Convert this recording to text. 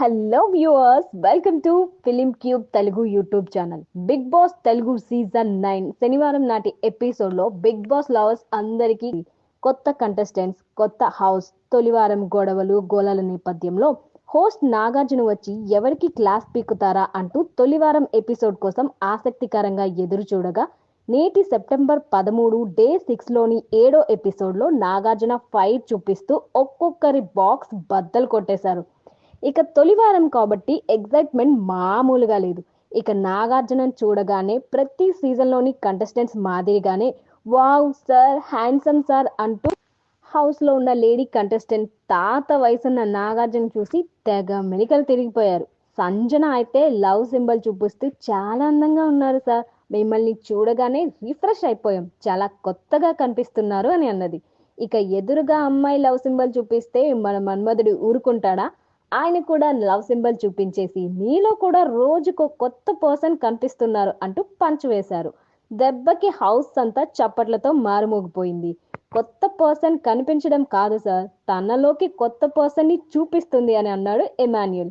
Hello viewers welcome to Film Cube Telugu YouTube channel. Bigg Boss Telugu season nine శనివారం నాటి ఎపిసోడ్లో big boss lovers అందరికీ కొత్త contestants కొత్త హౌస్ తొలివారం గొడవలు గోలల నేపథ్యంలో హోస్ట్ నాగార్జున వచ్చి ఎవరికి క్లాస్ పీకుతారా అంటూ తొలివారం ఎపిసోడ్ కోసం ఆసక్తికరంగా ఎదురు చూడగా నేటి సెప్టెంబర్ పదమూడు డే సిక్స్లోని ఏడో ఎపిసోడ్లో నాగార్జున ఫైట్ చూపిస్తూ ఒక్కొక్కరి బాక్స్ బద్దలు కొట్టేశారు. ఇక తొలివారం కాబట్టి ఎగ్జైట్మెంట్ మామూలుగా లేదు. ఇక నాగార్జున చూడగానే ప్రతి సీజన్లోని కంటెస్టెంట్స్ మాదిరిగానే వావ్ సార్ హ్యాండ్సమ్ సార్ అంటూ హౌస్లో ఉన్న లేడీ కంటెస్టెంట్ తాత వయసున్న నాగార్జున చూసి తెగ మెలికలు తిరిగిపోయారు. సంజన అయితే లవ్ సింబల్ చూపిస్తూ చాలా అందంగా ఉన్నారు సార్. మిమ్మల్ని చూడగానే రిఫ్రెష్ అయిపోయాం. చాలా కొత్తగా కనిపిస్తున్నారు అని అన్నది. ఇక ఎదురుగా అమ్మాయి లవ్ సింబల్ చూపిస్తే మన మన్మధుడు ఊరుకుంటాడా? ఆయన కూడా లవ్ సింబల్ చూపించేసి మీలో కూడా రోజుకో కొత్త పర్సన్ కనిపిస్తున్నారు అంటూ పంచ్ వేశారు. దెబ్బకి హౌస్ అంతా చప్పట్లతో మారుమోగిపోయింది. కొత్త పర్సన్ కనిపించడం కాదు సార్. తనలోకి కొత్త పర్సన్ని చూపిస్తుంది అని అన్నాడు ఎమాన్యుల్